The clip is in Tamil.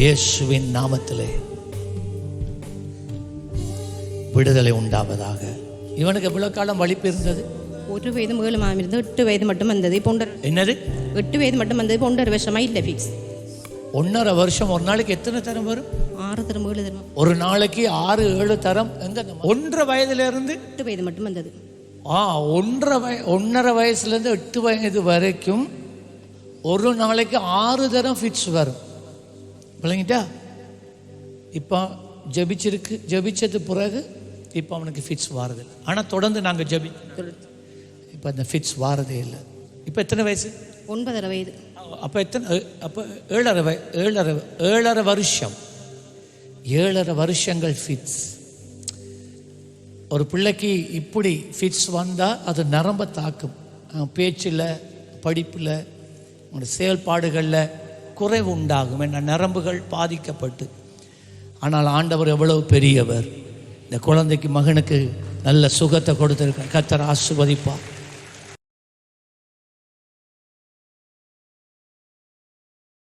இயேசுவின் நாமத்திலே விடுதலை உண்டாவதாக. இவனுக்கு எவ்வளவு காலம் வலிப்பு இருந்தது? ஒரு வயது மேலே மாமிருந்து எட்டு வயது மட்டும் வந்தது. இப்போ ஒன்றரை என்னது? எட்டு வயது மட்டும் வந்தது இப்போ ஒன்றரை வருஷமா இல்லை ஃபிக்ஸ் ஒன்றரை வருஷம் ஒரு நாளைக்கு எத்தனை தரம் வரும்? ஆறு தரம் ஏழு தரம். ஒரு நாளைக்கு ஆறு ஏழு தரம் எங்க ஒன்றரை வயதுல இருந்து? எட்டு வயது மட்டும் வந்தது. ஆ ஒன்றரை வய ஒன்றரை வயசுலேருந்து எட்டு வயது வரைக்கும் ஒரு நாளைக்கு ஆறு தரம் ஃபிட்ஸ் வரும். விளங்கிட்டா? இப்போ ஜபிச்சிருக்கு ஜபிச்சது பிறகு இப்போ அவனுக்கு ஃபிட்ஸ் வாரதில்லை ஆனால் தொடர்ந்து நாங்கள் ஜபி இப்போ அந்த ஃபிட்ஸ் வாரதே இல்லை. இப்போ எத்தனை வயசு? ஒன்பதரை வயது. அப்போ எத்தனை அப்போ ஏழரை வய ஏழரை ஏழரை வருஷம். ஏழரை வருஷங்கள் ஃபிட்ஸ் ஒரு பிள்ளைக்கு இப்படி ஃபிட்ஸ் வந்தால் அது நரம்ப தாக்கும். பேச்சில் படிப்பில் உங்களோட செயல்பாடுகளில் குறைவு உண்டாகும் என்ன நரம்புகள் பாதிக்கப்பட்டு. ஆனால் ஆண்டவர் எவ்வளவு பெரியவர். இந்த குழந்தைக்கு மகனுக்கு நல்ல சுகத்தை கொடுத்துருக்க கத்தர் ஆசுவதிப்பார்